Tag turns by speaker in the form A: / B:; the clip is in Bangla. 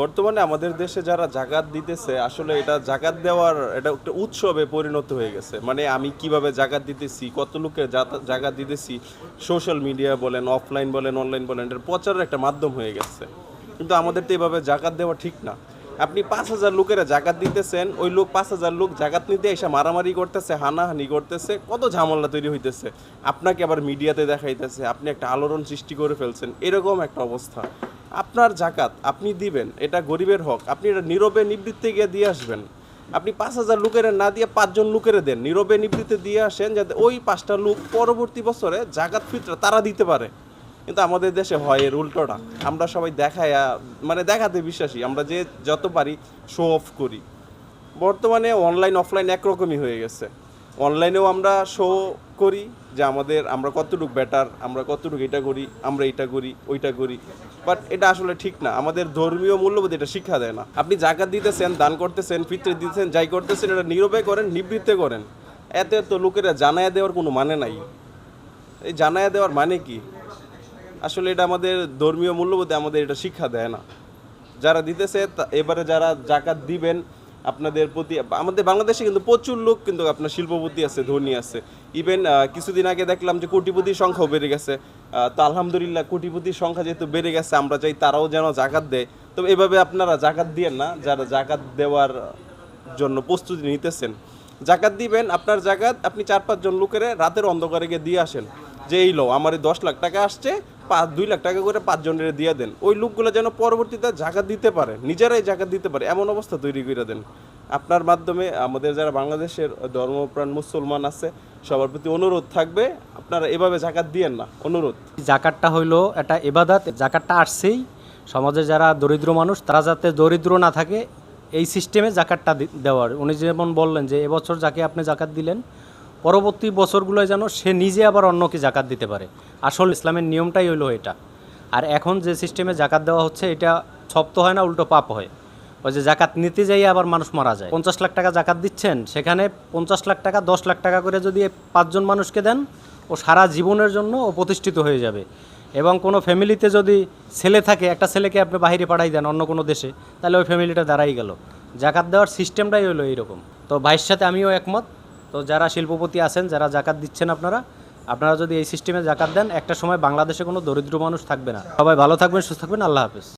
A: বর্তমানে আমাদের দেশে যারা জাকাত দিতেছে, আসলে এটা জাকাত দেওয়ার এটা একটা উৎসবে পরিণত হয়ে গেছে। মানে আমি কীভাবে জাকাত দিতেছি, কত লোকের জাকাত দিতেছি, সোশ্যাল মিডিয়া বলেন, অফলাইন বলেন, অনলাইন বলেন, এটার প্রচারের একটা মাধ্যম হয়ে গেছে। কিন্তু আমাদের তো এভাবে জাকাত দেওয়া ঠিক না। আপনি পাঁচ হাজার লোকেরা জাকাত দিতেছেন, ওই লোক পাঁচ হাজার লোক জাকাত নিতে এসে মারামারি করতেছে, হানাহানি করতেছে, কত ঝামেলা তৈরি হইতেছে। আপনাকে আবার মিডিয়াতে দেখাইতেছে, আপনি একটা আলোড়ন সৃষ্টি করে ফেলছেন, এরকম একটা অবস্থা। আপনার জাকাত আপনি দিবেন, এটা গরিবের হক। আপনি এটা নীরবে নিবৃত্তে গিয়ে দিয়ে আসবেন। আপনি পাঁচ হাজার লোকের না দিয়ে পাঁচজন লোকের দেন। নীরবে নিবৃত্তে দিয়ে আসেন যাতে ওই পাঁচটা লোক পরবর্তী বছরে জাকাত ফিতরা তারা দিতে পারে। কিন্তু আমাদের দেশে হয় এর উল্টোটা। আমরা সবাই দেখায় মানে দেখাতে বিশ্বাসী। আমরা যে যত পারি শো অফ করি। বর্তমানে অনলাইন অফলাইন একরকমই হয়ে গেছে। অনলাইনেও আমরা শো করি যে আমাদের আমরা কতটুকু বেটার আমরা কতটুকু এটা করি, আমরা এটা করি, ওইটা করি। বাট এটা আসলে ঠিক না। আমাদের ধর্মীয় মূল্যবোধ এটা শিক্ষা দেয় না। আপনি জাকাত দিতেছেন, দান করতেছেন, ফিতরে দিতেছেন, যাই করতেছেন, এটা নীরবে করেন, নিবৃত্তে করেন। এত এত লোকেরা জানায়া দেওয়ার কোনো মানে নাই। এই জানায়া দেওয়ার মানে কি? আসলে এটা আমাদের ধর্মীয় মূল্যবোধে আমাদের এটা শিক্ষা দেয় না। যারা দিতেছে এবারে যারা জাকাত দিবেন আপনাদের প্রতি, আমাদের বাংলাদেশে কিন্তু প্রচুর লোক কিন্তু আপনার শিল্পপতি আছে, ধনী আছে। ইভেন কিছুদিন আগে দেখলাম যে কোটিপতির সংখ্যাও বেড়ে গেছে। তো আলহামদুলিল্লাহ কোটিপতির সংখ্যা যেহেতু বেড়ে গেছে, আমরা চাই তারাও যেন জাকাত দেয়। তবে এভাবে আপনারা জাকাত দিয়েন না, যারা জাকাত দেওয়ার জন্য প্রস্তুতি নিতেছেন। জাকাত দিবেন, আপনার জাকাত, আপনি চার পাঁচজন লোকের রাতের অন্ধকারে গিয়ে দিয়ে আসেন। যে, এই লো, আমার দশ লাখ টাকা আসছে পাঁচ, দুই লাখ টাকা করে পাঁচজনের দিয়ে দেন। ওই লোকগুলো যেন পরবর্তীতে জাকাত দিতে পারে, নিজেরাই জাকাত দিতে পারে, এমন অবস্থা তৈরি করে দেন। আপনার মাধ্যমে আমাদের যারা বাংলাদেশের ধর্মপ্রাণ মুসলমান আছে, সবার প্রতি অনুরোধ থাকবে, আপনারা এভাবে জাকাত দিয়েন না, অনুরোধ।
B: জাকাতটা হইল একটা এবাদাত জাকাতটা আসছেই। সমাজে যারা দরিদ্র মানুষ, তারা যাতে দরিদ্র না থাকে, এই সিস্টেমে জাকাতটা দেওয়ার। উনি যেমন বললেন যে, এবছর যাকে আপনি জাকাত দিলেন পরবর্তী বছরগুলোয় যেন সে নিজে আবার অন্যকে জাকাত দিতে পারে। আসল ইসলামের নিয়মটাই হইল এটা। আর এখন যে সিস্টেমে জাকাত দেওয়া হচ্ছে, এটা ছপ্ত হয় না, উল্টো পাপ হয়। ওই যে জাকাত নিতে যাই আবার মানুষ মারা যায়। পঞ্চাশ লাখ টাকা জাকাত দিচ্ছেন, সেখানে পঞ্চাশ লাখ টাকা, দশ লাখ টাকা করে যদি পাঁচজন মানুষকে দেন, ও সারা জীবনের জন্য ও প্রতিষ্ঠিত হয়ে যাবে। এবং কোনো ফ্যামিলিতে যদি ছেলে থাকে, একটা ছেলেকে আপনি বাইরে পাঠাই দেন অন্য কোনো দেশে, তাহলে ওই ফ্যামিলিটা দাঁড়াই গেল। জাকাত দেওয়ার সিস্টেমটাই হলো এইরকম। তো ভাইয়ের সাথে আমিও একমত। তো যারা শিল্পপতি আছেন, যারা জাকাত দিচ্ছেন আপনারা আপনারা যদি এই সিস্টেমে জাকাত দেন, একটা সময় বাংলাদেশে কোনো দরিদ্র মানুষ থাকবে না। সবাই ভালো থাকবেন, সুস্থ থাকবেন, আল্লাহ হাফেজ।